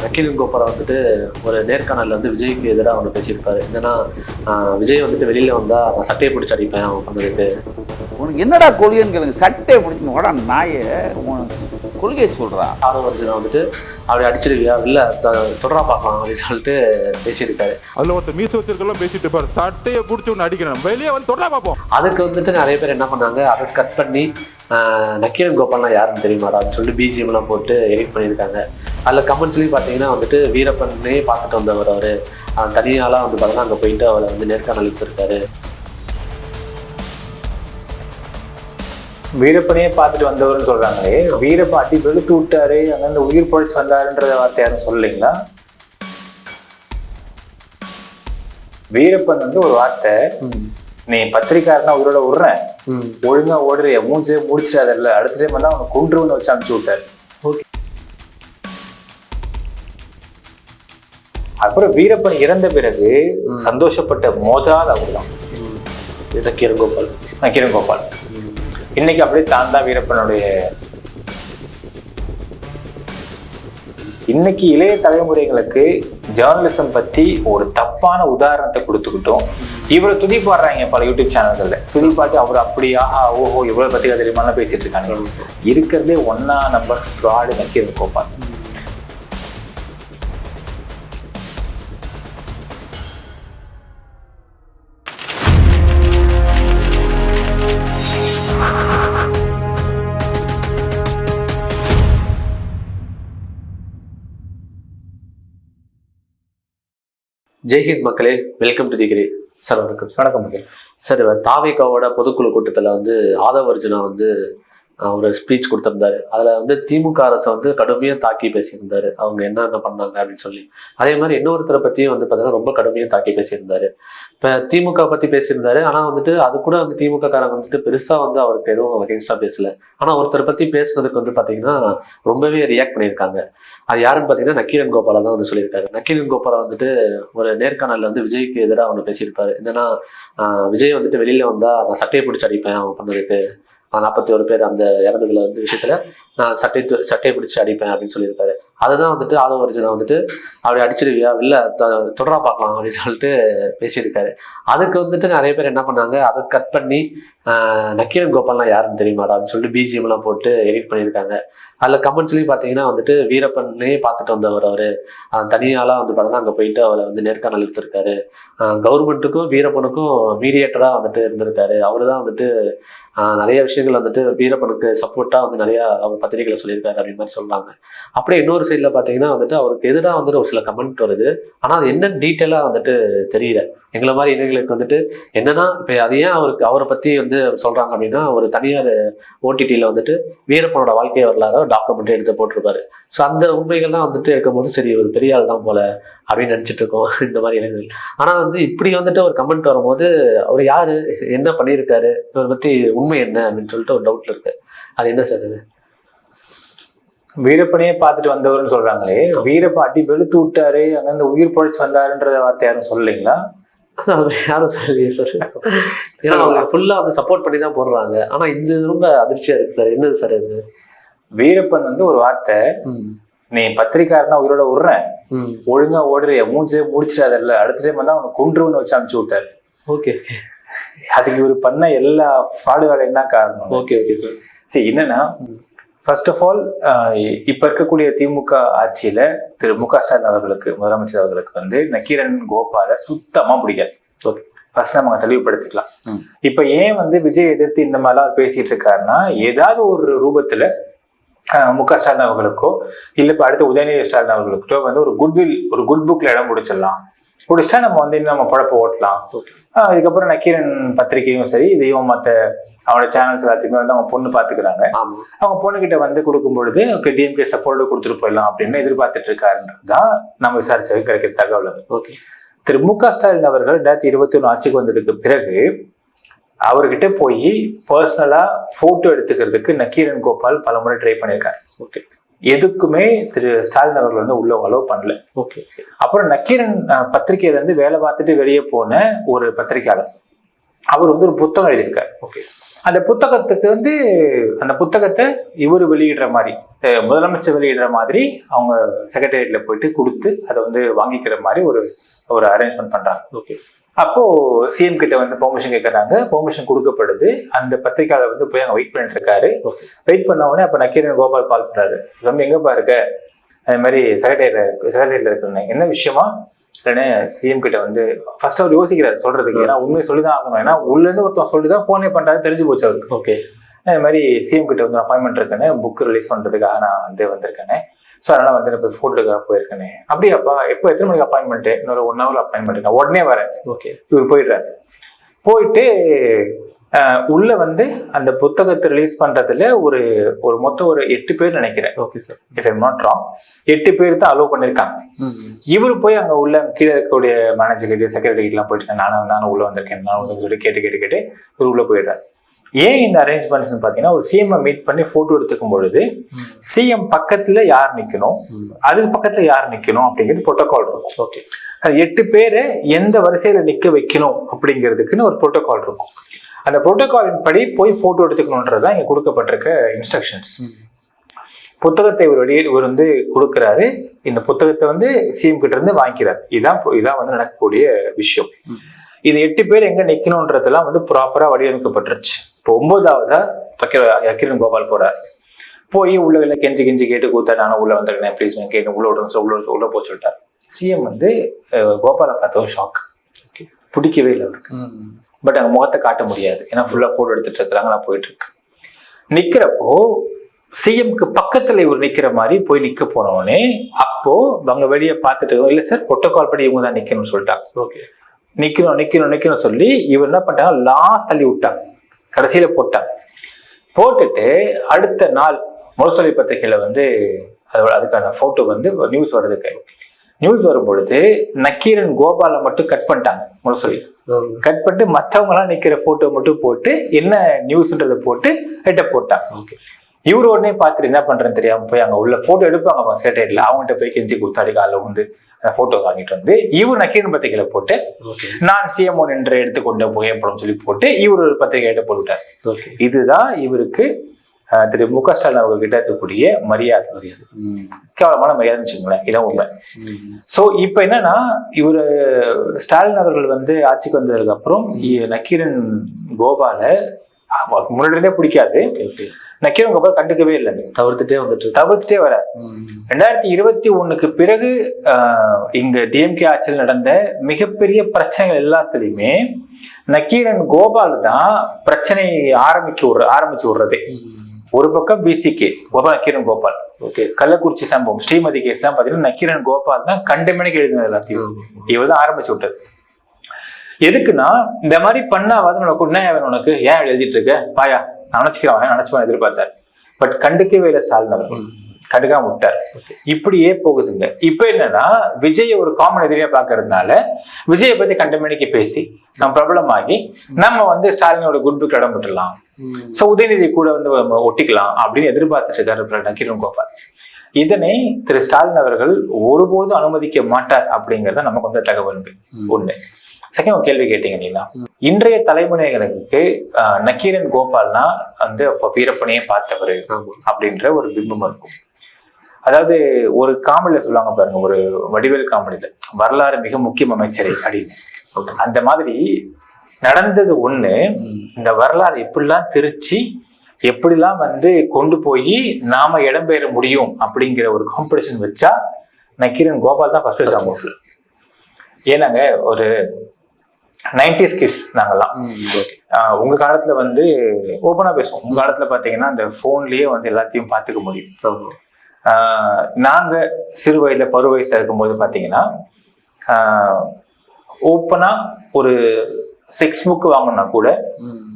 நக்கீரன் கோபால் வந்துட்டு ஒரு நேர்காணல்ல வந்து விஜய்க்கு எதிராக ஒன்று பேசியிருப்பாரு. என்னன்னா விஜய் வந்துட்டு வெளியில வந்தா நான் சட்டையை பிடிச்சி அடிப்பேன் அவன் பண்ணதுக்கு. உனக்கு என்னடா கொள்கைன்னு கேளுங்க. சட்டையை பிடிச்சி ஓடா நாயை கொள்கையை சொல்கிறா ஆதவ அர்ஜுனா வந்துட்டு அப்படி அடிச்சிருவியா? இல்ல தொடரா பார்க்கலாம் அப்படின்னு சொல்லிட்டு பேசியிருக்காரு. அதுல ஒருத்தர் மீச வச்சிருக்கலாம் பேசிட்டு பாரு சட்டையை பிடிச்சி ஒன்று அடிக்கணும் வெளியே வந்து தொடரா பார்ப்போம். அதுக்கு வந்துட்டு நிறைய பேர் என்ன பண்ணாங்க அதை கட் பண்ணி ஆஹ் நக்கீரன் கோபால்னா யாருன்னு தெரியுமாடா அப்படின்னு சொல்லிட்டு பிஜிஎம்லாம் போட்டு எடிட் பண்ணியிருக்காங்க. அதில் கமெண்ட்ஸ்லேயும் பார்த்தீங்கன்னா வந்துட்டு வீரப்பனே பார்த்துட்டு வந்தவர் அவர். தனியாலாம் வந்து பார்த்தீங்கன்னா அங்கே போயிட்டு அவரை வந்து நேர்காணல் எடுத்திருக்காரு. வீரப்பனையே பார்த்துட்டு வந்தவர்னு சொல்றாங்களே. வீரப்ப அடி வெளுத்து விட்டாரு அங்கிருந்து உயிர் பொழைச்சு வந்தாருன்ற வார்த்தை யாரும் சொல்லலைங்களா? வீரப்பன் வந்து ஒரு வார்த்தை நீ பத்திரிக்காரனா உயிரோட விடுறேன் ஒழுங்கா ஓடுறிய? மூஞ்சே முடிச்சிடாதல்ல அடுத்த டைம் வந்து அவனை குன்றுவனை வச்சு அனுப்பிச்சு விட்டாரு. அப்புறம் வீரப்பன் இறந்த பிறகு சந்தோஷப்பட்ட மோதால் அவர்தான். இது நக்கீரன் கோபால் நக்கீரன் கோபால் இன்னைக்கு அப்படியே தான் தான் வீரப்பனுடைய இன்னைக்கு இளைய தலைமுறைகளுக்கு ஜேர்னலிசம் பத்தி ஒரு தப்பான உதாரணத்தை கொடுத்துக்கிட்டோம். இவரை துதி பாடுறாங்க பல யூடியூப் சேனல்கள்ல துதி பாட்டு அவர் அப்படியா? ஓஹோ இவ்வளவு பத்தி தெரியுமாலாம் பேசிட்டு இருக்காங்க. இருக்கிறதே ஒன்னா நம்பர் ஃப்ராடு நக்கீரன் கோபால் ஜெய்ஹிந்த் மக்களே வெல்கம் டு திகிரி சார் வணக்கம். வணக்கம் மகிழ் சார் தாவேகாவோட பொதுக்குழு கூட்டத்தில் வந்து ஆதவ அர்ஜுனா வந்து ஒரு ஸ்பீச் கொடுத்துருந்தாரு. அதில் வந்து திமுக அரசை வந்து கடுமையாக தாக்கி பேசியிருந்தாரு. அவங்க என்ன என்ன பண்ணாங்க அப்படின்னு சொல்லி. அதே மாதிரி இன்னொருத்தரை பற்றியும் வந்து பார்த்தீங்கன்னா ரொம்ப கடுமையாக தாக்கி பேசியிருந்தாரு. இப்போ திமுக பற்றி பேசியிருந்தாரு. ஆனால் வந்துட்டு அது கூட வந்து திமுக காரங்க வந்துட்டு பெருசாக வந்து அவருக்கு எதுவும் அகேன்ஸ்டாக பேசல. ஆனால் ஒருத்தரை பற்றி பேசுனதுக்கு வந்து பார்த்தீங்கன்னா ரொம்பவே ரியாக்ட் பண்ணியிருக்காங்க. அது யாருன்னு பார்த்தீங்கன்னா நக்கீரன் கோபாலை தான் வந்து சொல்லியிருக்காரு. நக்கீரன் கோபாலை வந்துட்டு ஒரு நேர்காணலில் வந்து விஜய்க்கு எதிராக ஒன்று பேசியிருப்பாரு. என்னன்னா விஜய் வந்துட்டு வெளியில் வந்தால் நான் சட்டையை பிடிச்சி அடிப்பேன் அவன் பண்ணதுக்கு. நாற்பத்தி ஒரு பேர் அந்த இறந்ததுல வந்து விஷயத்துல நான் சட்டை சட்டையை பிடிச்சி அடிப்பேன் அப்படின்னு சொல்லியிருக்காரு. அதுதான் வந்துட்டு ஆதவ அர்ஜுனா வந்துட்டு அப்படி அடிச்சிருவியா? இல்லை தொடரா பார்க்கலாம் அப்படின்னு சொல்லிட்டு பேசியிருக்காரு. அதுக்கு வந்துட்டு நிறைய பேர் என்ன பண்ணாங்க? அதை கட் பண்ணி நக்கீரன் கோபால்லாம் யாருன்னு தெரியுமாடா அப்படின்னு சொல்லிட்டு பிஜிஎம்லாம் போட்டு எடிட் பண்ணியிருக்காங்க. அதில் கமெண்ட்ஸ்லேயும் பார்த்தீங்கன்னா வந்துட்டு வீரப்பனே பார்த்துட்டு வந்தவர் அவர். தனியாலாம் வந்து பார்த்தீங்கன்னா அங்கே போயிட்டு அவரை வந்து நேர்காணல் எடுத்திருக்காரு. கவர்மெண்ட்டுக்கும் வீரப்பனுக்கும் மீடியேட்டராக வந்துட்டு இருந்திருக்காரு. அவர் தான் வந்துட்டு நிறைய விஷயங்கள் வந்துட்டு வீரப்பனுக்கு சப்போர்ட்டாக வந்து நிறையா அவர் பத்திரிகைகளை சொல்லியிருக்காரு அப்படின்னு மாதிரி சொல்கிறாங்க அப்படியே இன்னொரு சைடில் பார்த்தீங்கன்னா வந்துட்டு அவருக்கு எதிராக வந்துட்டு ஒரு சில கமெண்ட் வருது. ஆனால் அது என்னன்னு டீட்டெயிலாக வந்துட்டு தெரியல. எங்களை மாதிரி இளைஞர்களுக்கு வந்துட்டு என்னன்னா இப்போ அது ஏன் அவருக்கு அவரை பற்றி வந்து சொல்கிறாங்க அப்படின்னா ஒரு தனியார் ஓடிடியில் வந்துட்டு வீரப்பனோட வாழ்க்கை வரலாறு டாக்குமெண்ட்ரி எடுத்து போட்டிருப்பாரு. ஸோ அந்த உண்மைகள்லாம் வந்துட்டு இருக்கும்போது சரி ஒரு பெரிய ஆள் தான் போல அப்படின்னு நினச்சிட்டு இருக்கோம் இந்த மாதிரி இளைஞர்கள். ஆனால் வந்து இப்படி வந்துட்டு ஒரு கமெண்ட் வரும்போது அவர் யார்? என்ன பண்ணியிருக்காரு? இவரை பற்றி உண்மை என்ன அப்படின்னு சொல்லிட்டு ஒரு டவுட்டில் இருக்கு. அது என்ன சார் வீரப்பனையே பார்த்துட்டு வந்தவர்னு சொல்றாங்களே. வீரப்ப அடி வெளுத்து விட்டாரு அங்கிருந்து உயிர் பொழைச்சு வந்தாருன்ற வார்த்தை யாரும் சொல்லலைங்களா? அவர் யாரும் சொல்லலையே சார் ஏன்னா அவங்க ஃபுல்லாக வந்து சப்போர்ட் பண்ணி தான் போடுறாங்க. ஆனால் இது ரொம்ப அதிர்ச்சியா இருக்கு சார் என்னது சார் இது? வீரப்பன் வந்து ஒரு வார்த்தை நீ பத்திரிக்காரனா உயிரோட விடுறேன் ஒழுங்கா ஓடுறிய? மூஞ்சே முடிச்சிடாதல்ல அடுத்த டைம் வந்து அவனை குன்றுவனை வச்சு அனுப்பிச்சு விட்டாரு. ஓகே ஓகே அதுக்கு இவர் பண்ண எல்லா ஃப்ராடு வேலையும் தான் காரணம். ஓகே ஓகே சார் சரி என்னன்னா ஃபர்ஸ்ட் ஆஃப் ஆல் இப்ப இருக்கக்கூடிய திமுக ஆட்சியில திரு மு க ஸ்டாலின் அவர்களுக்கு முதலமைச்சர் அவர்களுக்கு வந்து நக்கீரன் கோபால சுத்தமா பிடிக்காது. ஃபர்ஸ்ட் நம்ம தெளிவுபடுத்திக்கலாம். இப்ப ஏன் வந்து விஜய் எதிர்த்து இந்த மாதிரிலாம் பேசிட்டு இருக்காருன்னா ஏதாவது ஒரு ரூபத்துல மு க ஸ்டாலின் அவர்களுக்கோ இல்ல இப்ப அடுத்த உதயநிதி ஸ்டாலின் அவர்களுக்கோ வந்து ஒரு குட்வில் ஒரு குட் புக்ல இடம் பிடிச்சிடலாம். பிடிச்சிட்டா நம்ம வந்து இன்னும் நம்ம பழப்ப ஓட்டலாம். ஓகே ஆஹ் அதுக்கப்புறம் நக்கீரன் பத்திரிகையும் சரி இதையும் மற்ற அவனோட சேனல்ஸ் எல்லாத்தையுமே வந்து அவங்க பொண்ணு பாத்துக்கிறாங்க. ஆமா. அவங்க பொண்ணுகிட்ட வந்து கொடுக்கும் பொழுது டிஎம்கே சப்போர்ட் கொடுத்துட்டு போயிடலாம் அப்படின்னு எதிர்பார்த்துட்டு இருக்காருன்றது தான் நம்ம விசாரிச்சது கிடைக்கிற தகவல் அது. ஓகே. திரு. மு. க. ஸ்டாலின் அவர்கள் ரெண்டாயிரத்தி இருபத்தி ஒன்று ஆட்சிக்கு வந்ததுக்கு பிறகு அவர்கிட்ட போய் பர்சனலா போட்டோ எடுத்துக்கிறதுக்கு நக்கீரன் கோபால் பலமுறை ட்ரை பண்ணியிருக்காரு. ஓகே. எதுக்குமே திரு ஸ்டாலின் அவர்கள் வந்து உள்ள அலோவ் பண்ணல. ஓகே அப்புறம் நக்கீரன் பத்திரிகையில இருந்து வேலை பார்த்துட்டு வெளியே போன ஒரு பத்திரிகையாளர். அவர் வந்து ஒரு புத்தகம் எழுதியிருக்காரு. ஓகே அந்த புத்தகத்துக்கு வந்து அந்த புத்தகத்தை இவர் வெளியிடுற மாதிரி முதலமைச்சர் வெளியிடுற மாதிரி அவங்க செக்ரட்டேரியட்ல போயிட்டு கொடுத்து அதை வந்து வாங்கிக்கிற மாதிரி ஒரு ஒரு அரேஞ்ச்மெண்ட் பண்றாங்க. ஓகே அப்போ சிஎம் கிட்ட வந்து பெர்மிஷன் கேட்கறாங்க பெர்மிஷன் கொடுக்கப்படுது. அந்த பத்திரிக்கையாளர் வந்து போய் அங்க வெயிட் பண்ணிட்டு இருக்காரு. வெயிட் பண்ண உடனே அப்ப நக்கீரன் கோபால் கால் பண்றாரு. தம்பி எங்கப்பா இருக்க அது மாதிரி செக்ரட்டரியில செக்ரட்டரியில இருக்கிறேன். என்ன விஷயமா? உடனே சிஎம் கிட்ட வந்து ஃபர்ஸ்ட் அவர் யோசிக்கிறாரு சொல்றதுக்கு. ஏன்னா உண்மையை சொல்லிதான் ஆகணும். ஏன்னா உள்ள இருந்து ஒருத்தன் சொல்லிதான் போனே பண்றாரு தெரிஞ்சு போச்சு அவருக்கு. ஓகே அது மாதிரி சிஎம் கிட்ட வந்து அப்பாயின்மெண்ட் இருக்கேன்னு புக் ரிலீஸ் பண்றதுக்காக நான் வந்து வந்திருக்கேனே. ஸோ அதனால வந்து இப்போ ஃபோட்டோக்காக போயிருக்கேனே. அப்படியாப்பா எப்போ எத்தனை மணிக்கு அப்பாயின்மெண்ட் இன்னொரு ஒன் ஹவர் அப்பாயின்மெண்ட் உடனே வரேன். ஓகே. இவர் போயிடுறாரு. போயிட்டு உள்ள வந்து அந்த புத்தகத்தை ரிலீஸ் பண்றதுல ஒரு ஒரு மொத்தம் ஒரு எட்டு பேர் நினைக்கிறேன். Okay sir. If I'm not wrong எட்டு பேர் தான் அலோவ் பண்ணிருக்காங்க இவர் போய் அங்க உள்ள கீழே இருக்கக்கூடிய மேனேஜர் கிட்ட செக்ரட்டரி கிட்டலாம் போயிட்டு நானும் நானும் உள்ள வந்திருக்கேன். நான் வந்து சொல்லி கேட்டு கேட்டு கேட்டு. இவர் உள்ள போயிடுறாரு. ஏன் இந்த அரேஞ்ச்மெண்ட்ஸ் பார்த்தீங்கன்னா ஒரு சிஎம் மீட் பண்ணி போட்டோ எடுத்துக்கும் பொழுது சிஎம் பக்கத்துல யார் நிக்கணும் அதுக்கு பக்கத்துல யார் நிக்கணும் அப்படிங்கிறது புரோட்டோகால் இருக்கும். ஓகே அது எட்டு பேரை எந்த வரிசையில நிக்க வைக்கணும் அப்படிங்கிறதுக்குன்னு ஒரு புரோட்டோகால் இருக்கும். அந்த புரோட்டோகாலின் படி போய் போட்டோ எடுத்துக்கணுன்றது தான் இங்க கொடுக்கப்பட்டிருக்க இன்ஸ்ட்ரக்ஷன்ஸ் புத்தகத்தை இவர் வெளியே இவர் வந்து கொடுக்குறாரு. இந்த புத்தகத்தை வந்து சிஎம் கிட்ட இருந்து வாங்கிக்கிறார். இதான் இதான் வந்து நடக்கக்கூடிய விஷயம். இது எட்டு பேர் எங்க நிக்கணும்ன்றதெல்லாம் வந்து ப்ராப்பரா வடிவமைக்கப்பட்டுருச்சு. இப்போ ஒன்பதாவதா பக்கீர யக்கிரன் கோபால் போறார் போய் உள்ள கெஞ்சி கெஞ்சி கேட்டு கூத்தா நானும் உள்ள வந்திருக்கேன் ப்ளீஸ் கேட்டு உள்ள விடுறேன் உள்ள உள்ள போய் சொல்லிட்டார். சிஎம் வந்து கோபாலை பார்த்தோம் ஷாக் பிடிக்கவே இல்லை அவருக்கு. பட் அங்க முகத்தை காட்ட முடியாது. ஏன்னா ஃபுல்லா போட்டோ எடுத்துட்டு இருக்கிறாங்க நான் போயிட்டு இருக்கு. நிக்கிறப்போ சிஎம்க்கு பக்கத்துல இவர் நிக்கிற மாதிரி போய் நிக்க போனவனே அப்போ அவங்க வெளியே பார்த்துட்டு இல்ல சார் புரோட்டோகால் படி இவங்க தான் நிக்கணும்னு சொல்லிட்டாங்க. ஓகே நிக்கணும் நிக்கணும் நிக்கணும் சொல்லி இவர் என்ன பண்ணிட்டாங்க லாஸ்ட் தள்ளி விட்டாங்க. கடைசியில போட்டாங்க. போட்டுட்டு அடுத்த நாள் முரசொலி பத்திரிகையில வந்து அதோட அதுக்கான போட்டோ வந்து நியூஸ் வர்றதுக்கு. நியூஸ் வரும் பொழுது நக்கீரன் கோபாலை மட்டும் கட் பண்ணிட்டாங்க முரசொலி. கட் பண்ணிட்டு மத்தவங்க எல்லாம் நிக்கிற போட்டோ மட்டும் போட்டு என்ன நியூஸ்ன்றதை போட்டு ஹெட்ட போட்டாங்க. ஓகே. இவரு உடனே பார்த்துட்டு என்ன பண்றேன்னு தெரியாம போய் அங்க உள்ள போட்டோ எடுப்பாங்க செக்ரட்டரியில அவங்ககிட்ட போய் கெஞ்சி கூத்தாடி காலைல வந்து அந்த போட்டோ வாங்கிட்டு வந்து இவர் நக்கீரன் பத்திரிகையில போட்டு நான் சிஎம்ஓ என்று எடுத்துக்கொண்ட புகைப்படம் சொல்லி போட்டு இவர் ஒரு பத்திரிகையிட்ட போட்டுட்டார். ஓகே இதுதான் இவருக்கு திரு மு க ஸ்டாலின் அவர்கிட்ட இருக்கக்கூடிய மரியாதை. மரியாதை கேவலமான மரியாதைன்னு வச்சுக்கோங்களேன் இதான் உண்மை. ஸோ இப்போ என்னன்னா இவர் ஸ்டாலின் அவர்கள் வந்து ஆட்சிக்கு வந்ததுக்கு அப்புறம் நக்கீரன் கோபால அவருக்கு முன்னாடி இருந்தே பிடிக்காது. நக்கீரன் கோபால் கண்டுக்கவே இல்லைங்க தவிர்த்துட்டே வந்துட்டு. தவிர்த்துட்டே வர ரெண்டாயிரத்தி இருபத்தி ஒண்ணுக்கு பிறகு இங்க டிஎம்கே ஆட்சியில் நடந்த மிகப்பெரிய பிரச்சனைகள் எல்லாத்துலயுமே நக்கீரன் கோபால் தான் பிரச்சனை ஆரம்பிக்க விடுற ஆரம்பிச்சு விடுறதே. ஒரு பக்கம் பிசிகே கோபால் நக்கீரன் கோபால். ஓகே கள்ளக்குறிச்சி சம்பவம் ஸ்ரீமதி கேஸ்லாம் பாத்தீங்கன்னா நக்கீரன் கோபால் தான் கண்டமணிக்கு எழுதினது எல்லாத்தையும். இவர் தான் ஆரம்பிச்சு விட்டது. எதுக்குன்னா இந்த மாதிரி பண்ணாவது உனக்கு உடனே அவன் உனக்கு. ஏன் எழுதிட்டு இருக்க? பாயா நினைச்சுக்கிறவன் நினைச்சுவான் எதிர்பார்த்தார். பட் கண்டுக்கவே இல்லை ஸ்டாலின் அவர் கண்டுக்காம விட்டார் இப்படியே போகுதுங்க. இப்ப என்னன்னா விஜய் ஒரு காமன் எதிரியா பாக்குறதுனால விஜயை பத்தி கண்டமேனிக்கு பேசி நம்ம பிரபலம் ஆகி நம்ம வந்து ஸ்டாலினோட குட் புக் இடம் விட்டுலாம் சோ உதயநிதி கூட வந்து நம்ம ஒட்டிக்கலாம் அப்படின்னு எதிர்பார்த்துட்டு இருக்காரு கிரண் கோபால் இதனை திரு ஸ்டாலின் அவர்கள் ஒருபோதும் அனுமதிக்க மாட்டார் அப்படிங்கறத நமக்கு வந்து தகவல். ஒண்ணு. செகண்ட் கேள்வி கேட்டீங்க நீங்களா இன்றைய தலைமுறைகளுக்கு நக்கீரன் கோபால்னா வந்து அப்போ வீரப்பனையே பார்த்தவர் அப்படின்ற ஒரு பிம்பம் இருக்கும். அதாவது ஒரு காமெடியில சொல்லுவாங்க பாருங்க ஒரு வடிவேல் காமெடியில வரலாறு மிக முக்கியம் அமைச்சரை அப்படின்னு. அந்த மாதிரி நடந்தது ஒண்ணு இந்த வரலாறு எப்படிலாம் திருச்சி எப்படிலாம் வந்து கொண்டு போய் நாம இடம்பெயர முடியும் அப்படிங்கிற ஒரு காம்படிஷன் வச்சா நக்கீரன் கோபால் தான் ஃபர்ஸ்ட் வச்சாங்க. ஏன்னாங்க ஒரு நைன்டிஸ் கிட்ஸ் ஆஹ் உங்க காலத்துல வந்து ஓப்பனா பேசுவோம். உங்க காலத்துல பாத்தீங்கன்னா அந்த போன்லயே வந்து எல்லாத்தையும் பார்த்துக்க முடியும். நாங்க சிறு வயதுல பரு வயசுல இருக்கும்போது பாத்தீங்கன்னா ஓப்பனா ஒரு செக்ஸ் புக் வாங்கினா கூட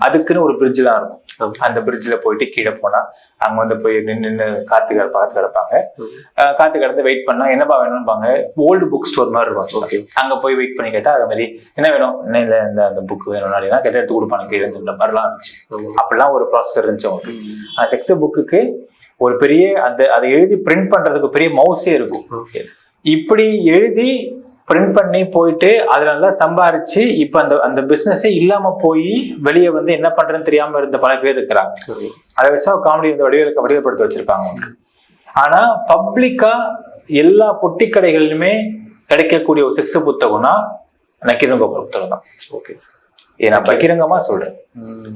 அதுக்குன்னு ஒரு பிரிட்ஜ் தான் இருக்கும். அந்த பிரிட்ஜில் போயிட்டு கீழே போனா அங்க வந்து போய் நின்று நின்று காத்து பார்த்து கிடப்பாங்க. காத்து கிடந்து வெயிட் பண்ணா என்னப்பா வேணும்பாங்க ஓல்டு புக் ஸ்டோர் மாதிரி இருக்கும். Okay. அங்க போய் வெயிட் பண்ணி கேட்டா அது மாதிரி என்ன வேணும்? என்ன இல்ல இந்த அந்த புக் வேணும் அப்படின்னா கேட்ட எடுத்து கொடுப்பாங்க கீழே இந்த மாதிரிலாம் இருந்துச்சு. அப்படிலாம் ஒரு ப்ராசஸர் இருந்துச்சு அவங்களுக்கு. அந்த செக்ஸ் புக்குக்கு ஒரு பெரிய அந்த அதை எழுதி பிரிண்ட் பண்றதுக்கு பெரிய மவுஸே இருக்கும். ஓகே இப்படி எழுதி பிரிண்ட் பண்ணி போயிட்டு அதுல நல்லா சம்பாரிச்சு இப்ப அந்த அந்த பிசினஸே இல்லாம போய் வெளியே வந்து என்ன பண்றதுன்னு தெரியாம இருந்த பல பேர் இருக்கிறாங்க. அதை வச்சு காமெடி வந்து வடிவ வடிவப்படுத்தி வச்சிருப்பாங்க அவங்க ஆனா பப்ளிக்கா எல்லா பொட்டி கடைகளிலுமே கிடைக்கக்கூடிய ஒரு செக்ஸ் புத்தகம்னா நக்கீரன் கோபால் புத்தகம் தான். ஓகே. நான் பகிரங்கமா சொல்றேன்.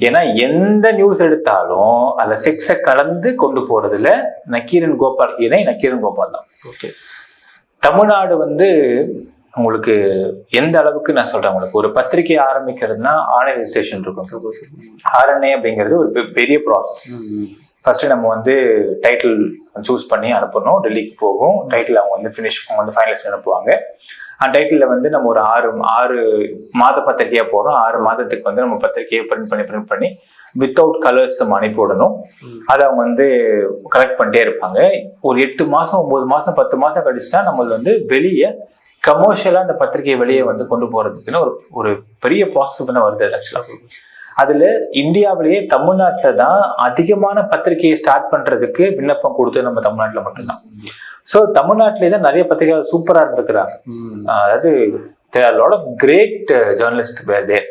ஏன்னா எந்த நியூஸ் எடுத்தாலும் அதுல செக்ஸை கலந்து கொண்டு போறதுல நக்கீரன் கோபால் இணை நக்கீரன் கோபால் தான். ஓகே. தமிழ்நாடு வந்து உங்களுக்கு எந்த அளவுக்கு நான் சொல்றேன் உங்களுக்கு? ஒரு பத்திரிகை ஆரம்பிக்கிறதுனா ஆன்லைன் ரெஜிஸ்ட்ரேஷன் இருக்கும். ஆர்என்ஏ அப்படிங்கிறது ஒரு பெரிய ப்ராசஸ் ஃபர்ஸ்ட் நம்ம வந்து டைட்டில் சூஸ் பண்ணி அனுப்பணும். டெல்லிக்கு போகும். டைட்டில் அவங்க வந்து ஃபினிஷ் அவங்க வந்து ஃபைனலைஸ் அனுப்புவாங்க. அந்த டைட்டிலில் வந்து நம்ம ஒரு ஆறு ஆறு மாத பத்திரிகையாக போடுறோம் ஆறு மாதத்துக்கு வந்து நம்ம பத்திரிகையை பிரிண்ட் பண்ணி பிரிண்ட் பண்ணி வித்தவுட் கலர்ஸ் நம்ம அனுப்பி விடணும். அதை அவங்க வந்து கலெக்ட் பண்ணிட்டே இருப்பாங்க. ஒரு எட்டு மாதம் ஒம்பது மாதம் பத்து மாதம் கழிச்சு தான் நம்ம வந்து வெளியே கமர்ஷியலாக அந்த பத்திரிகையை வெளியே வந்து கொண்டு போகிறதுக்குன்னு ஒரு ஒரு பெரிய ப்ராசஸ் பண்ண வருது ஆக்சுவலாக அதுல இந்தியாவிலேயே தமிழ்நாட்டில் தான் அதிகமான பத்திரிகையை ஸ்டார்ட் பண்றதுக்கு விண்ணப்பம் கொடுத்தது நம்ம தமிழ்நாட்டில் மட்டும்தான். ஸோ தமிழ்நாட்டிலே தான் நிறைய பத்திரிகைகள் சூப்பரா இருந்திருக்கிறாங்க. அதாவது lot of great journalist there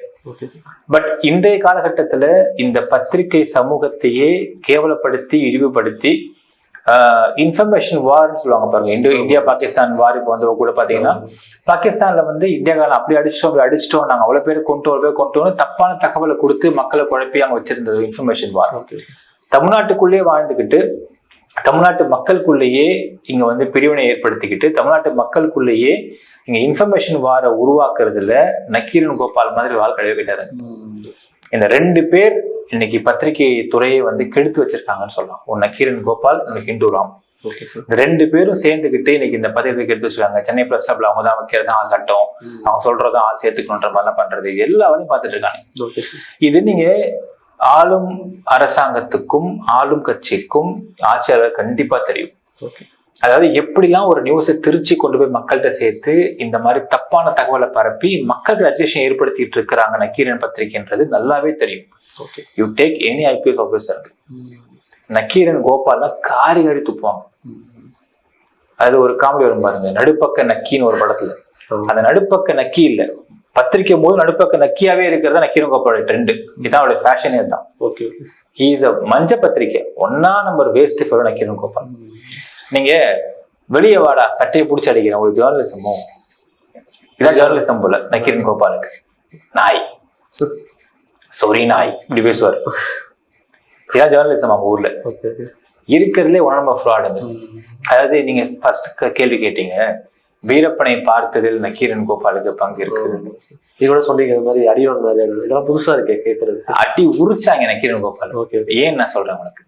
but இன்றைய காலகட்டத்துல இந்த பத்திரிகை சமூகத்தையே கேவலப்படுத்தி இழிவுபடுத்தி இன்ஃபர்மேஷன் வார்னு சொல்லுவாங்க பாருங்க. இந்தோ இந்தியா பாகிஸ்தான் வார் இப்போ வந்து கூட பாத்தீங்கன்னா பாகிஸ்தான்ல வந்து இந்தியாக்காரன் அப்படி அடிச்சிட்டோம் அப்படி அடிச்சிட்டோம் நாங்க. அவ்வளவு பேர் கொண்டு அவ்வளவு பேர் கொண்டு தப்பான தகவலை கொடுத்து மக்களை குழப்பி அங்க வச்சிருந்தது இன்ஃபர்மேஷன் வார் தமிழ்நாட்டுக்குள்ளேயே வாழ்ந்துக்கிட்டு தமிழ்நாட்டு மக்களுக்குள்ளேயே இங்க வந்து பிரிவினை ஏற்படுத்திக்கிட்டு தமிழ்நாட்டு மக்களுக்குள்ளேயே இங்க இன்ஃபர்மேஷன் வார உருவாக்குறதுல நக்கீரன் கோபால் மாதிரி வாழ் கிடையாது. இந்த ரெண்டு பேர் இன்னைக்கு பத்திரிகை துறையை வந்து கெடுத்து வச்சிருக்காங்கன்னு சொல்லலாம். ஒரு நக்கீரன் கோபால் இன்னொரு ஹிந்து ராம் ஓகே சார் இந்த ரெண்டு பேரும் சேர்ந்துக்கிட்டு இன்னைக்கு இந்த பத்திரிகை கெடுத்து வச்சிருக்காங்க. சென்னை பிரஸ் கிளப்ல அவங்க தான் வைக்கிறது ஆள் சட்டம் அவங்க சொல்றதும் ஆள் சேர்த்துக்கணுன்ற மாதிரிலாம் பண்றது. எல்லா வேலையும் பார்த்துட்டு இருக்காங்க. இது நீங்க ஆளும் அரசாங்கத்துக்கும் ஆளும் கட்சிக்கும் ஆட்சியாளர் கண்டிப்பா தெரியும். ஓகே அதாவது எப்படிலாம் ஒரு நியூஸை திருச்சி கொண்டு போய் மக்கள்கிட்ட சேர்த்து இந்த மாதிரி தப்பான தகவலை பரப்பி மக்களுக்கு ரஜிஸ்ட்ரேஷன் ஏற்படுத்திட்டு இருக்கிறாங்க நக்கீரன் பத்திரிகைன்றது நல்லாவே தெரியும். You take any IPS officer Nakkeeran கோபால்னா காரி காரி துப்புவாங்க அது ஒரு காமெடி வரும் பாருங்க. நடுப்பக்க நக்கின்னு ஒரு படத்துல. அந்த நடுப்பக்க நக்கி இல்ல. பத்திரிக்கை போது நடுப்பக்க நக்கியாவே இருக்கிறதா நக்கீரன் கோபாலோட ட்ரெண்டு இதுதான் அவருடைய ஃபேஷனே தான் ஹீஸ் அ மஞ்ச பத்திரிக்கை. ஒன்னா number waste fellow Nakkeeran Gopal. நீங்க வெளியே வாடா சட்டையை பிடிச்சி அடிக்கிறேன். ஒரு ஜேர்னலிசமோ இதான் ஜேர்னலிசம் போல நக்கீரன் கோபாலுக்கு. நாய். சொரி நாய். இப்படி பேசுவார். இதான் ஜேர்னலிசம் அவங்க ஊர்ல. இருக்கிறதுலே ஒன் நம்பர் ஃப்ராடுங்க அதாவது நீங்க ஃபர்ஸ்ட் கேள்வி கேட்டீங்க. வீரப்பனை பார்த்ததில் நக்கீரன் கோபாலுக்கு பங்கு இருக்குது நீ கூட சொன்னீங்க இந்த மாதிரி அடி வாங்கினாரு. இதெல்லாம் புதுசா இருக்கே கேட்கறது அடி உரிச்சாங்க நக்கீரன் கோபால். ஓகே ஏன் நான் சொல்றேன் உனக்கு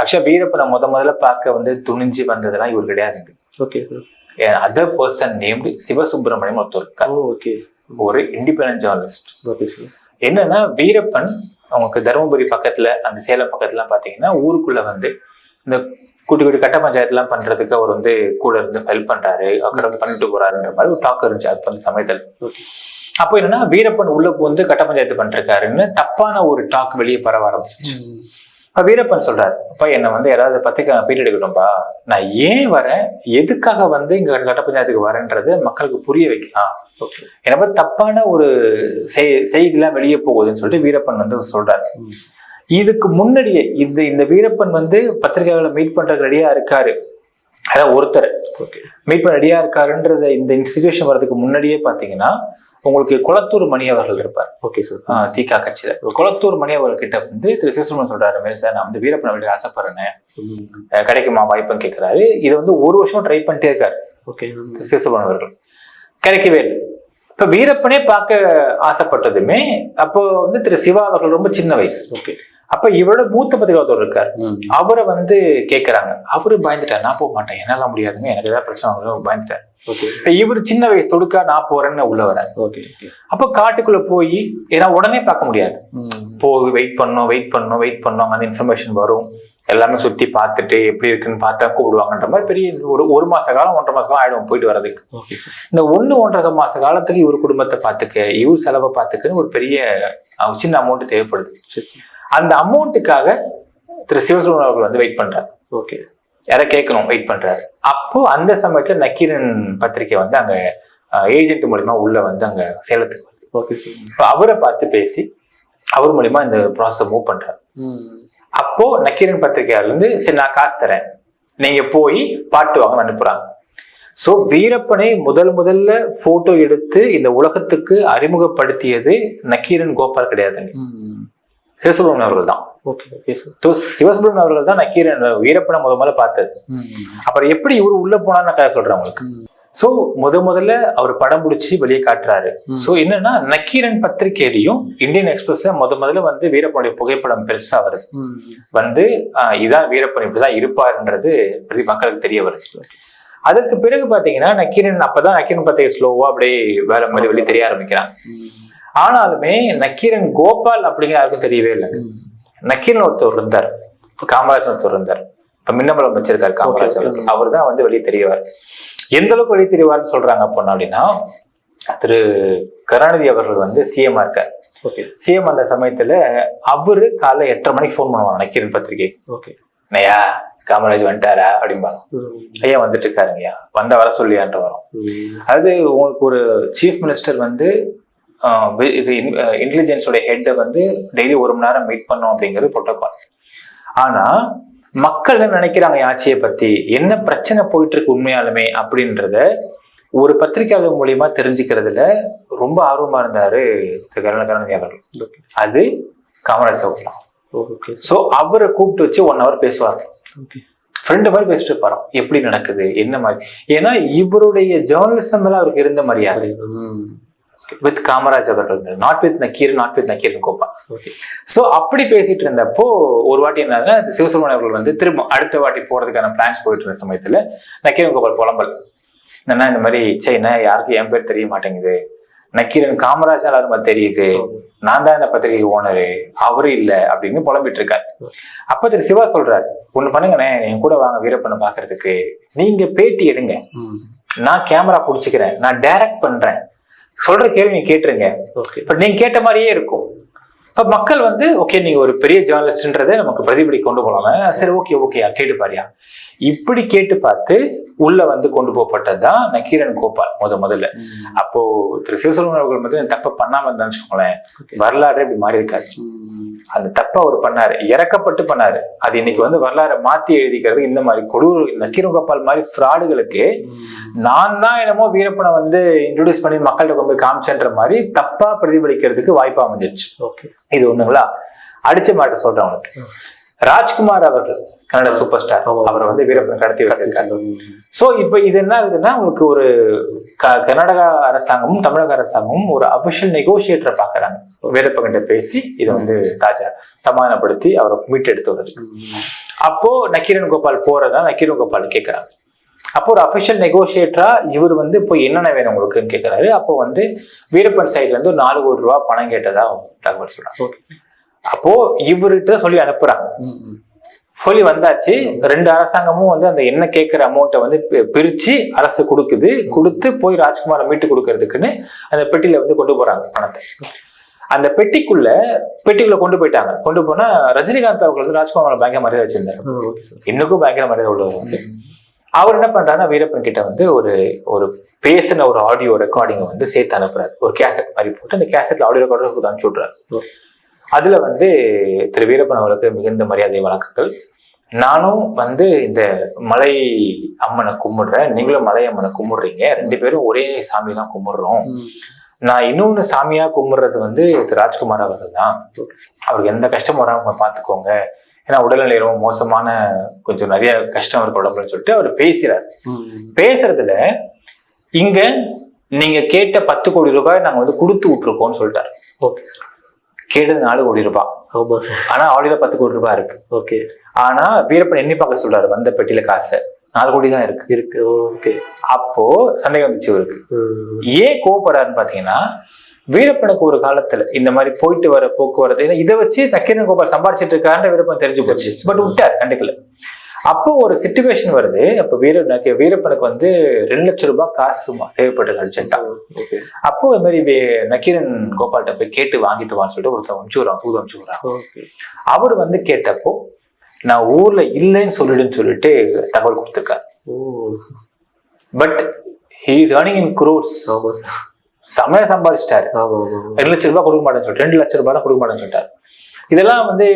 ஆக்சுவலா வீரப்பனை முத முதல்ல பார்க்க வந்து துணிஞ்சு வந்ததெல்லாம் இவர் கிடையாதுங்க okay other person named Sivasubramaniam ஒருத்தர் ஓகே ஒரு இண்டிபெண்டன்ட் ஜேர்னலிஸ்ட் ஓகே என்னன்னா வீரப்பன் அவங்களுக்கு தருமபுரி பக்கத்துல அந்த சேலம் பக்கத்துல பாத்தீங்கன்னா ஊருக்குள்ள வந்து இந்த குட்டி குட்டி கட்ட பஞ்சாயத்துலாம் பண்றதுக்கு அவர் வந்து கூட இருந்து ஹெல்ப் பண்றாரு. அக்கறை வந்து பண்ணிட்டு போறாருன்ற மாதிரி ஒரு டாக் இருந்துச்சு. அது அந்த சமயத்துல அப்போ என்னன்னா வீரப்பன் உள்ள வந்து கட்ட பஞ்சாயத்து பண்ணிருக்காருன்னு தப்பான ஒரு டாக் வெளியே பரவ ஆரம்பிச்சிச்சு இப்ப வீரப்பன் சொல்றாரு அப்பா என்னை வந்து யாராவது பத்திரிக்கை பீட் எடுக்கணும்பா நான் ஏன் வரேன்? எதுக்காக வந்து இங்க கட்ட பஞ்சாயத்துக்கு வரேன்றது மக்களுக்கு புரிய வைக்கலாம். பத்தி தப்பான ஒரு செய்- செய்திலாம் வெளியே போகுதுன்னு சொல்லிட்டு வீரப்பன் வந்து சொல்றாரு. இதுக்கு முன்னாடியே இந்த இந்த வீரப்பன் வந்து பத்திரிகைகளை மீட் பண்றதுக்கு ரெடியா இருக்காரு. அதாவது ஒருத்தர் மீட் பண்ண ரெடியா இருக்காருன்றத இந்த சுச்சுவேஷன் வர்றதுக்கு முன்னாடியே பாத்தீங்கன்னா உங்களுக்கு குளத்தூர் மணி அவர்கள் இருப்பார். ஓகே சார் திக கட்சியில. குளத்தூர் மணி அவர்கள் கிட்ட வந்து திரு சிவசுமன் சொல்றாரு மாதிரி சார் நான் வந்து வீரப்பன் அவர்களுக்கு ஆசைப்படுறேன். அஹ் கிடைக்குமா வாய்ப்புன்னு கேட்கிறாரு இது வந்து ஒரு வருஷம் ட்ரை பண்ணிட்டே இருக்காரு. ஓகே திரு சிவசுமன் அவர்கள். கிடைக்கவே இல்லை. இப்ப வீரப்பனே பார்க்க ஆசைப்பட்டதுமே அப்போ வந்து திரு சிவா அவர்கள் ரொம்ப சின்ன வயசு. ஓகே அப்ப இவரோட மூத்த பத்திரிகையாளர் இருக்கார். அவரை வந்து கேக்குறாங்க. அவரு பயந்துட்டார். நான் போக மாட்டேன். என்னால முடியாதுங்க. எனக்கு ஏதாவது பிரச்சனை பயந்துட்டார். இப்ப இவர் சின்ன வயசு தொடுக்கா நான் போறேன்னு உள்ள ஓகே அப்ப காட்டுக்குள்ள போய் ஏன்னா உடனே பார்க்க முடியாது. போய் வெயிட் பண்ணணும் வெயிட் பண்ணணும் வெயிட் பண்ணணும் அந்த இன்ஃபர்மேஷன் வரும். எல்லாமே சுத்தி பார்த்துட்டு எப்படி இருக்குன்னு பார்த்தா கூப்பிடுவாங்கன்ற மாதிரி பெரிய ஒரு ஒரு மாச காலம் ஒன்றரை மாச காலம் ஆயிடும் போயிட்டு வர்றதுக்கு. ஓகே இந்த ஒண்ணு ஒன்றரை மாச காலத்துக்கு இவர் குடும்பத்தை பார்த்துக்க இவர் செலவை பார்த்துக்கன்னு ஒரு பெரிய சின்ன அமௌண்ட் தேவைப்படுது. சரி. அந்த அமௌண்ட்டுக்காக திரு சிவசுமன் அவர்கள் வந்து வெயிட் பண்றாரு. ஓகே யாரை கேட்கணும் வெயிட் பண்றாரு. அப்போ அந்த சமயத்துல நக்கீரன் பத்திரிக்கை வந்து அங்க ஏஜென்ட் மூலியமா உள்ள வந்து அங்க சேலத்துக்கு வருது. ஓகே இப்போ அவரை பார்த்து பேசி அவர் மூலியமா இந்த ப்ராசஸ் மூவ் பண்றாரு. ம். அப்போ நக்கீரன் பத்திரிகையாளர் வந்து சரி நான் காசு தரேன். நீங்க போய் பாட்டு வாங்க அனுப்புறாங்க. சோ வீரப்பனை முதல் முதல்ல போட்டோ எடுத்து இந்த உலகத்துக்கு அறிமுகப்படுத்தியது நக்கீரன் கோபால் கிடையாதுங்க. ம். சிவசுப்ரமணியம் அவர்கள் தான். ஓகே சிவசுப்ரமணியம் அவர்கள் தான் நக்கீரன் வீரப்பனை முத முதல்ல பார்த்தது. அப்புறம் எப்படி இவரு உள்ள போனான்னு நான் கதை சொல்றேன் உங்களுக்கு. சோ முத முதல்ல அவர் படம் பிடிச்சி வெளியே காட்டுறாரு. சோ என்னன்னா நக்கீரன் பத்திரிகையிலையும் இந்தியன் எக்ஸ்பிரஸ்ல முத முதல்ல வந்து வீரப்பனுடைய புகைப்படம் பெருசா வருது. வந்து ஆஹ், இதான் வீரப்பன் இப்படிதான் இருப்பாருன்றது மக்களுக்கு தெரிய வருது. அதற்கு பிறகு பாத்தீங்கன்னா நக்கீரன் அப்பதான் நக்கீரன் பத்திரிகை ஸ்லோவா அப்படியே வேற மாதிரி வெளியே தெரிய ஆரம்பிக்கிறான். ஆனாலுமே நக்கீரன் கோபால் அப்படிங்கிற யாருக்கும் தெரியவே இல்லை நக்கீரன் ஒருத்தர் இருந்தார். காமராஜன் ஒருத்தர் இருந்தார். இப்ப மின்னம்பலம் வச்சிருக்காரு காமராஜர் அவர் தான் வந்து வெளியே தெரியவார் எந்த அளவுக்கு வெளியே தெரியவார்னு சொல்றாங்க அப்படின்னா அப்படின்னா திரு கருணாநிதி அவர்கள் வந்து சிஎம் இருக்கார். ஓகே சிஎம் அந்த சமயத்துல அவரு காலைல எட்டரை மணிக்கு ஃபோன் பண்ணுவாங்க நக்கீரன் பத்திரிகை ஓகே ஐயா காமராஜ் வந்துட்டாரா அப்படிம்பாங்க. ஐயா வந்துட்டு இருக்காருங்கய்யா. வந்தா வர சொல்லியான்ற வரும். அதாவது உங்களுக்கு ஒரு சீஃப் மினிஸ்டர் வந்து இது இன்டெலிஜென்ஸோட ஹெட்டை வந்து டெய்லி ஒரு மணி நேரம் மீட் பண்ணும் அப்படிங்கிறது புரோட்டோகால் ஆனா மக்கள் என்ன நினைக்கிறாங்க ஆட்சியை பத்தி? என்ன பிரச்சனை போயிட்டு இருக்கு உண்மையாலுமே? அப்படின்றத ஒரு பத்திரிகையாளர் மூலியமா தெரிஞ்சுக்கிறதுல ரொம்ப ஆர்வமா இருந்தாரு திரு. கருணா கருணாநிதி அவர்கள். அது காமராஜ் அவர்கள் தான் ஓகே ஸோ அவரை கூப்பிட்டு வச்சு ஒன் ஹவர் பேசுவார். ஓகே ஃப்ரெண்டு மாதிரி பேசிட்டு இருப்பாராம். எப்படி நடக்குது? என்ன மாதிரி? ஏன்னா இவருடைய ஜேர்னலிசம் மேல அவருக்கு இருந்த மரியாதை. வித் காமராஜ் அவர்கள் not with Nakkeer not with Nakkeer Gopa okay so அப்படி பேசிட்டு இருந்தப்போ ஒரு வாட்டி என்ன சிவசுப்ரமணியம் அவர்கள் வந்து திரும்ப அடுத்த வாட்டி போறதுக்கான பிளான்ஸ் போயிட்டு இருந்த சமயத்துல நக்கீரன் கோபால் புலம்பல். என்னன்னா இந்த மாதிரி சே என்ன யாருக்கும் என் பேர் தெரிய மாட்டேங்குது. நக்கீரன் காமராஜ் எல்லாரும் தெரியுது. நான் தான் இந்த பத்திரிகை ஓனரு அவரு இல்ல அப்படின்னு புலம்பிட்டு இருக்காரு. அப்ப திரு சிவா சொல்றாரு ஒண்ணு பண்ணுங்கண்ணே என் கூட வாங்க வீரப்பனை பாக்குறதுக்கு. நீங்க பேட்டி எடுங்க. நான் கேமரா புடிச்சுக்கிறேன். நான் டைரக்ட் பண்றேன். சொல்ற கேள்வி நீங்க கேட்டுருங்க. ஓகே இப்ப நீங்க கேட்ட மாதிரியே இருக்கும். இப்ப மக்கள் வந்து ஓகே நீங்க ஒரு பெரிய ஜேர்னலிஸ்ட்ன்றதை நமக்கு பிரதிபலி கொண்டு போகலாம் சரி ஓகே ஓகே கேட்டு பாரியா? இப்படி கேட்டு பார்த்து உள்ள வந்து கொண்டு போகப்பட்டதுதான் நக்கீரன் கோபால் முத முதல்ல. அப்போ திரு சிவசுப்ரமணியம் அவர்கள் வந்து தப்ப பண்ணாம இருந்தான்னு வச்சுக்கோங்களேன் வரலாறு இப்படி மாறி இருக்காது. அந்த தப்ப அவர் பண்ணாரு இறக்கப்பட்டு பண்ணாரு. அது இன்னைக்கு வந்து வரலாறை மாத்தி எழுதிக்கிறது இந்த மாதிரி கொடூர் நக்கீரன் கோபால் மாதிரி ஃப்ராடுகளுக்கு நான் தான் என்னமோ வீரப்பனை வந்து இன்ட்ரோடியூஸ் பண்ணி மக்கள்கிட்ட கொண்டு போய் காமிச்சேன்ற மாதிரி தப்பா பிரதிபலிக்கிறதுக்கு வாய்ப்பு அமைஞ்சிருச்சு. ஓகே. இது ஒண்ணுங்களா? அடிச்ச மாட்ட சொல்றேன் உனக்கு. ராஜ்குமார் அவர்கள் கன்னட சூப்பர் ஸ்டார். அவர் வந்து வீரப்பன் கடத்தி வச்சிருக்காரு. சோ இப்ப இது என்ன ஆகுதுன்னா உங்களுக்கு ஒரு கர்நாடகா அரசாங்கமும் தமிழக அரசாங்கமும் ஒரு அபிஷியல் நெகோசியேட்டரை பாக்குறாங்க வீரப்பன்கிட்ட பேசி இதை வந்து தாஜா சமாதானப்படுத்தி அவரை மீட்டெடுத்து வருது அப்போ நக்கீரன் கோபால் போறதா நக்கீரன் கோபால் கேட்கறாங்க அப்போ ஒரு அபிஷியல் நெகோசியேட்டரா இவர் வந்து இப்போ என்னென்ன வேணும் உங்களுக்குன்னு கேட்கறாரு அப்போ வந்து வீரப்பன் சைட்ல இருந்து ஒரு நாலு கோடி ரூபாய் பணம் கேட்டதா தகவல் சொல்றாங்க. ஓகே அப்போ இவர்கிட்ட சொல்லி அனுப்புறாங்க. சொல்லி வந்தாச்சு. ரெண்டு அரசாங்கமும் வந்து அந்த என்ன கேட்கிற அமௌண்ட்டை வந்து பி- பிரிச்சு அரசு கொடுக்குது. கொடுத்து போய் ராஜ்குமாரை மீட்டு கொடுக்கறதுக்குன்னு அந்த பெட்டியில வந்து கொண்டு போறாங்க பணத்தை. அந்த பெட்டிக்குள்ள பெட்டிக்குள்ள கொண்டு போயிட்டாங்க. கொண்டு போனா ரஜினிகாந்த் அவர்கள் வந்து ராஜ்குமார் பயங்கர மரியாதை வச்சிருந்தாரு. இன்னுக்கும் பயங்கர மரியாதை உள்ளவர் வந்து. அவர் என்ன பண்றாருன்னா வீரப்பன் கிட்ட வந்து ஒரு ஒரு பேசின ஒரு ஆடியோ ரெக்கார்டிங் வந்து சேர்த்து அனுப்புறாரு. ஒரு கேசட் மாதிரி போட்டு அந்த கேசட்ல ஆடியோ ரெக்கார்டர் அனுப்பிச்சு விட்றாரு அதுல வந்து திரு வீரப்பன் அவர்களுக்கு மிகுந்த மரியாதை வணக்கங்கள். நானும் வந்து இந்த மலை அம்மனை கும்பிடுறேன். நீங்களும் மலை அம்மனை கும்பிடுறீங்க. ரெண்டு பேரும் ஒரே சாமி தான் கும்பிடுறோம். நான் இன்னொன்னு சாமியா கும்பிடுறது வந்து திரு ராஜ்குமார் அவர்கள் தான். அவருக்கு எந்த கஷ்டமும் வராம பார்த்துக்கோங்க ஏன்னா உடல்நிலை ரொம்ப மோசமான கொஞ்சம் நிறைய கஷ்டம் இருக்கு உடம்புன்னு சொல்லிட்டு அவர் பேசுறாரு. பேசுறதுல இங்க நீங்க கேட்ட பத்து கோடி ரூபாய் நாங்க வந்து கொடுத்து விட்டுருக்கோம்னு சொல்லிட்டாரு. ஓகே. கேட்டது நாலு கோடி ரூபாய். ஆனா ஆடியோல பத்து கோடி ரூபாய் இருக்கு. ஓகே. ஆனா வீரப்பன் எண்ணி பார்க்க சொல்றாரு வந்த பெட்டியில காசு. நாலு கோடி தான் இருக்கு. இருக்கு ஓகே. அப்போ சந்தேகம் வந்துச்சு இவருக்கு. ம். ஏன் கோவப்படுறாருன்னு பாத்தீங்கன்னா வீரப்பனுக்கு ஒரு காலத்துல இந்த மாதிரி போயிட்டு வர போக்குவரத்து ஏன்னா இதை வச்சு நக்கீரன் கோபால் சம்பாரிச்சிட்டு இருக்காருன்ற வீரப்பன் தெரிஞ்சு போச்சு. பட் விட்டார் கண்டுக்கல. அப்போ ஒரு சுச்சுவேஷன் வருது. அப்போ வீர வீரப்பனுக்கு வந்து ரெண்டு லட்சம் ரூபாய் காசு தேவைப்பட்டது அர்ஜென்ட்டா அப்போ இந்த மாதிரி நக்கீரன் கோபால்கிட்ட போய் கேட்டு வாங்கிட்டு வான்னு சொல்லிட்டு ஒருத்தன் அனுப்பிச்சுடுறான் தூது அனுப்பிச்சுடுறான் ஓகே. அவர் வந்து கேட்டப்போ நான் ஊர்ல இல்லைன்னு சொல்லிடுன்னு சொல்லிட்டு தகவல் கொடுத்துருக்காரு. But he is earning in sir செமையா சம்பாதிச்சிட்டாரு. ரெண்டு லட்ச ரூபாய் கொடுக்க மாட்டேன்னு சொல்லிட்டு ரெண்டு லட்ச ரூபாய் தான் கொடுக்க மாட்டேன்னு சொல்லிட்டாரு. இதெல்லாம் வந்து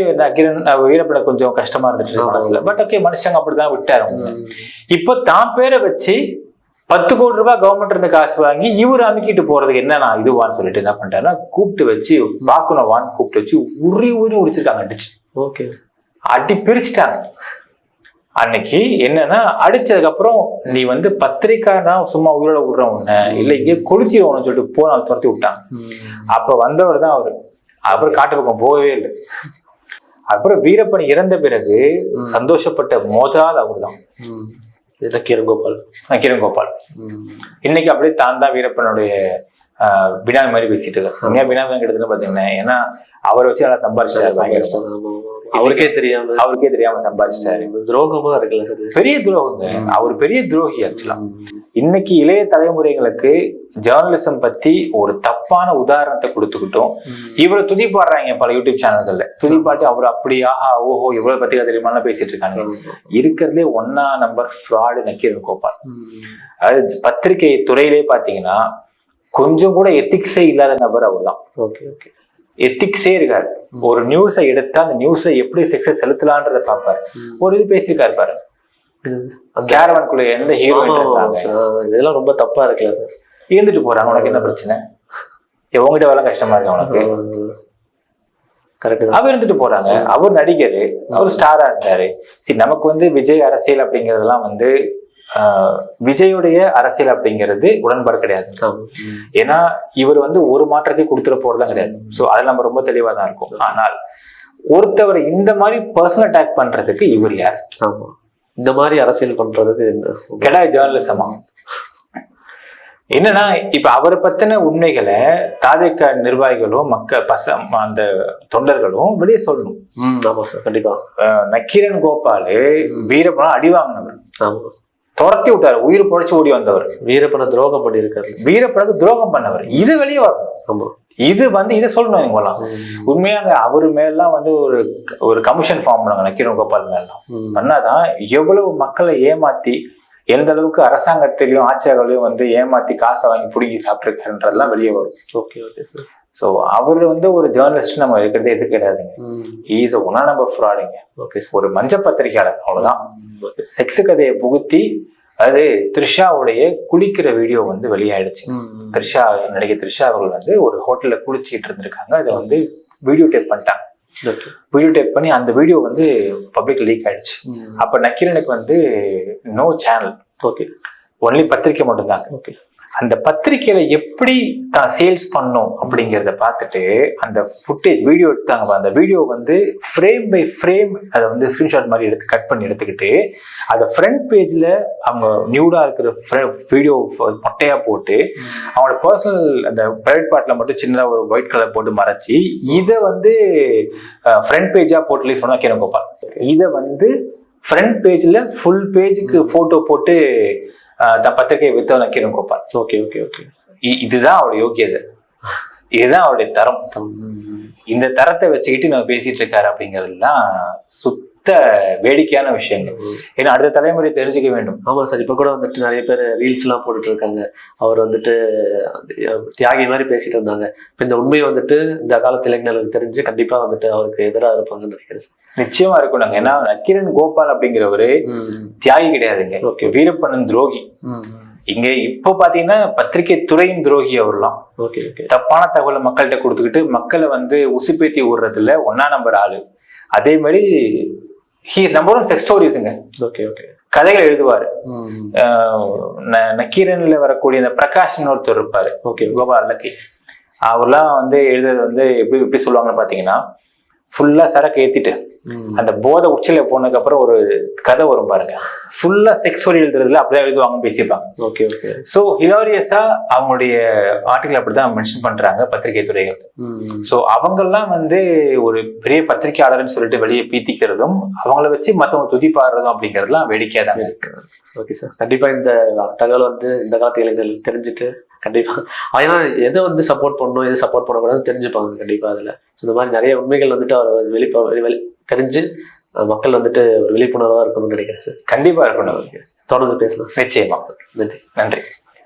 அஹ், வீரப்பட கொஞ்சம் கஷ்டமா இருந்துச்சு. மனசுல. பட் ஓகே மனுஷங்க அப்படிதான் விட்டாரு இப்போ தான் பேரை வச்சு பத்து கோடி ரூபாய் கவர்மெண்ட் இருந்து காசு வாங்கி இவர் அமுக்கிட்டு போறதுக்கு என்ன நான் இதுவான்னு சொல்லிட்டு என்ன பண்ணிட்டாருன்னா கூப்பிட்டு வச்சு பாக்குனவான்னு கூப்பிட்டு வச்சு உரி உரி உடிச்சிருக்காங்க அடிச்சு. ஓகே அடி பிரிச்சுட்டாங்க. அன்னைக்கு என்னன்னா அடிச்சதுக்கு அப்புறம் நீ வந்து பத்திரிக்காரன் தான் சும்மா உயிரோட விடுற உன்ன. இல்ல இங்கே கொளுத்திடுவோம்னு சொல்லிட்டு போன துரத்தி விட்டாங்க அப்ப வந்தவர் தான் அவரு. அவர் காட்டு பக்கம் போகவே இல்லை. அப்புறம் வீரப்பன் இறந்த பிறகு சந்தோஷப்பட்ட மோதால் அவர் தான் இது கிரங்கோபால் கிரண் கோபால் இன்னைக்கு அப்படியே தான் தான் வீரப்பனுடைய பினாமி மாதிரி பேசிட்டு இருக்காரு. உண்மையா பினாமி கிட்டத்தட்ட பாத்தீங்கன்னா ஏன்னா அவரை வச்சு நல்லா ஆமா. அவருக்கே தெரியாம அவருக்கே தெரியாம சம்பாரிச்சிட்டாரு துரோகமா இருக்குல்ல சார்? பெரிய துரோகங்க. அவர் பெரிய துரோகி ஆக்சுவலா இன்னைக்கு இளைய தலைமுறைகளுக்கு ஜேர்னலிசம் பத்தி ஒரு தப்பான உதாரணத்தை கொடுத்துக்கிட்டோம். இவரை துதிப்பாடுறாங்க பல யூடியூப் சேனல்கள்ல துதிப்பாட்டி அவர் அப்படியா ஓஹோ இவ்வளவு பத்திரிகை தெரியுமா பேசிட்டு இருக்காங்க இருக்கிறதுலே ஒன்னா நம்பர் ஃப்ராடு நக்கீரன் கோபால். அதாவது பத்திரிகை துறையிலே பாத்தீங்கன்னா கொஞ்சம் கூட எத்திக்ஸே இல்லாத நபர் அவர்தான். Okay okay. எத்திக்ஸே இருக்காது. ஒரு நியூஸை எடுத்தா அந்த நியூஸ்ல எப்படி செக்ஸை செலுத்தலான்றத பார்ப்பாரு. ஒரு இது பேசியிருக்காரு பாரு. அந்த கேரவனுக்குள்ள எந்த ஹீரோ ஆமா, ஆமா, இருந்தாங்க. சார். இதெல்லாம் ரொம்ப தப்பா இருக்குல்ல சார் இருந்துட்டு போறாங்க உனக்கு என்ன பிரச்சனை? ஏ, உன்கிட்ட வேலை கஷ்டமா இருக்கு உனக்கு? கரெக்ட் அவர் இருந்துட்டு போறாங்க. அவர் நடிகர் அவர் ஸ்டாரா இருந்தாரு. சரி நமக்கு வந்து விஜய் அரசியல் அப்படிங்கறதெல்லாம் வந்து விஜயுடைய அரசியல் அப்படிங்கிறது உடன்பாடு கிடையாது. ஏன்னா இவர் வந்து ஒரு மாற்றத்தை கொடுத்துட போறதும் கிடையாது. சோ அதுல நம்ம ரொம்ப தெளிவா தான் இருக்கும். ஆனால் ஒருத்தவர் இந்த மாதிரி பர்சனல் அட்டாக் பண்றதுக்கு இவர் யார்? இந்த மாதிரி அரசியல் பண்றதுக்கு கெடா ஜேர்னலிசமா? என்னன்னா இப்ப அவரை பத்தின உண்மைகளை தாவேக்க நிர்வாகிகளும் மக்க பச அந்த தொண்டர்களும் வெளியே சொல்லணும். ஆமா சார். கண்டிப்பா. நக்கீரன் கோபாலு வீரப்பனா அடி வாங்கினவர். துரத்தி விட்டாரு. உயிர் பொழைச்சு ஓடி வந்தவர். வீரப்பனை துரோகம் பண்ணியிருக்காரு. வீரப்பனுக்கு துரோகம் பண்ணவர். இது வெளியே வரணும். ஆமா. இது வந்து இதை சொல்லணும் இவங்கெல்லாம் உண்மையாக அவர் மேலாம் வந்து ஒரு ஒரு கமிஷன் ஃபார்ம் பண்ணாங்க நக்கீரன் கோபால் மேலாம். பண்ணாதான் எவ்வளவு மக்களை ஏமாத்தி எந்த அளவுக்கு அரசாங்கத்திலையும் ஆட்சியாளர்களையும் வந்து ஏமாத்தி காசை வாங்கி பிடுங்கி சாப்பிட்டுருக்காருன்றதெல்லாம் வெளியே வரும். ஓகே ஓகே சார் ஸோ அவர் வந்து ஒரு ஜேர்னலிஸ்ட் நம்ம இருக்கிறது எது கிடையாதுங்க. ஈஸ் ஒன்னா நம்பர் ஃப்ராடுங்க ஓகே ஒரு மஞ்ச பத்திரிக்கையாளர் அவ்வளவுதான். ஓகே செக்ஸ் கதையை புகுத்தி அது த்ரிஷாவுடைய குளிக்கிற வீடியோ வந்து வெளியாயிடுச்சு த்ரிஷா நடிகை த்ரிஷா அவர்கள் வந்து ஒரு ஹோட்டல்ல குளிச்சுக்கிட்டு இருந்திருக்காங்க. அதை வந்து வீடியோ டேப் பண்ணிட்டாங்க. வீடியோ டேப் பண்ணி அந்த வீடியோ வந்து பப்ளிக் லீக் ஆயிடுச்சு. அப்ப நக்கீரனுக்கு வந்து நோ சேனல் ஓகே ஒன்லி பத்திரிக்கை மட்டும்தாங்க. ஓகே அந்த பத்திரிக்கையில எப்படி தான் சேல்ஸ் பண்ணும் அப்படிங்கிறத பார்த்துட்டு அந்த ஃபுட்டேஜ் வீடியோ எடுத்தாங்க. அந்த வீடியோ வந்து ஃப்ரேம் பை ஃப்ரேம் அதை வந்து ஸ்கிரீன்ஷாட் மாதிரி எடுத்து கட் பண்ணி எடுத்துக்கிட்டு அதை ஃப்ரண்ட் பேஜ்ல அவங்க நியூடா இருக்கிற வீடியோ மொட்டையா போட்டு அவங்களோட பர்சனல் அந்த பிரைவேட் பார்ட்ல மட்டும் சின்னதாக ஒரு ஒயிட் கலர் போட்டு மறைச்சி இதை வந்து ஃப்ரண்ட் பேஜா போட்டு ரிலீஸ் பண்ணா கேனகோபால் இதை வந்து ஃப்ரண்ட் பேஜ்ல ஃபுல் பேஜுக்கு போட்டோ போட்டு பத்திரிகையை வித்தவன Kiran Gopal okay okay okay. இதுதான் அவருடைய யோக்கியதை. இதுதான் அவருடைய தரம். இந்த தரத்தை வச்சுக்கிட்டு நம்ம பேசிட்டு இருக்காரு அப்படிங்கிறதுலாம் சுத்த வேடிக்கையான விஷயங்கள். ஏன்னா அடுத்த தலைமுறை தெரிஞ்சுக்க வேண்டும். ஆமா சார் இப்ப கூட வந்துட்டு நிறைய பேர் ரீல்ஸ் எல்லாம் போட்டுட்டு இருக்காங்க அவர் வந்துட்டு தியாகி மாதிரி பேசிட்டு இருந்தாங்க. இப்ப இந்த உண்மையை வந்துட்டு இந்த காலத்து இளைஞர்களுக்கு தெரிஞ்சு கண்டிப்பா வந்துட்டு அவருக்கு எதிராக இருப்பாங்கன்னு நினைக்கிறேன். நிச்சயமா இருக்கும் நாங்க ஏன்னா நக்கீரன் கோபால் அப்படிங்கிறவரு தியாகி கிடையாதுங்க. Okay. வீரப்பண்ணன் துரோகி. இங்க இப்போ பாத்தீங்கன்னா பத்திரிகை துறையின் துரோகி அவர்லாம். Okay okay. தப்பான தகவலை மக்கள்கிட்ட கொடுத்துக்கிட்டு மக்களை வந்து உசுப்பேத்தி விடுறதுல ஒன்னா நம்பர் ஆளு. அதே மாதிரி ஹீஸ் நம்பர் ஒன் செக்ஸ் ஸ்டோரிஸுங்க ஓகே ஓகே கதைகள் எழுதுவாரு. நக்கீரன்ல வரக்கூடிய இந்த பிரகாஷ்னு ஒருத்தர் இருப்பாரு. Okay Gopal lucky. அவர்லாம் வந்து எழுதுறது வந்து எப்படி எப்படி சொல்லுவாங்கன்னு பாத்தீங்கன்னா ஃபுல்லா சரக்கு ஏத்திட்டு. அந்த போதை உச்சில போனதுக்கு அப்புறம் ஒரு கதை வரும் பாருங்க. ஃபுல்லா செக்ஸ் ஸ்டோரி எழுதுறதுல அப்படியே எழுதுவாங்கன்னு பேசியிருப்பாங்க. Okay okay. ஸோ ஹிலாரியஸா அவங்களுடைய ஆர்டிகல் அப்படிதான் மென்ஷன் பண்றாங்க பத்திரிகை துறைகள். ஸோ அவங்கெல்லாம் வந்து ஒரு பெரிய பத்திரிகையாளர்னு சொல்லிட்டு வெளியே பீத்திக்கிறதும் அவங்கள வச்சு மத்தவங்க துதி பாடுறதும் அப்படிங்கிறதுலாம் வேடிக்கையா தாங்க இருக்கு. ஓகே சார் கண்டிப்பா இந்த தகவல் வந்து இந்த காலத்து இளைஞர்கள் தெரிஞ்சுட்டு கண்டிப்பா ஏன்னா எதை வந்து சப்போர்ட் பண்ணணும் எதை சப்போர்ட் பண்ணக்கூடாதுன்னு தெரிஞ்சுப்பாங்க கண்டிப்பா அதுல. இந்த மாதிரி நிறைய உண்மைகள் வந்துட்டு அவர் வெளிப்ப வெளி- வெளி- தெரிஞ்சு மக்கள் வந்துட்டு ஒரு விழிப்புணர்வா இருக்கணும்னு நினைக்கிறேன் சார். கண்டிப்பா இருக்கணும் தொடர்ந்து பேசலாம் சார். நிச்சயமா. நன்றி. நன்றி.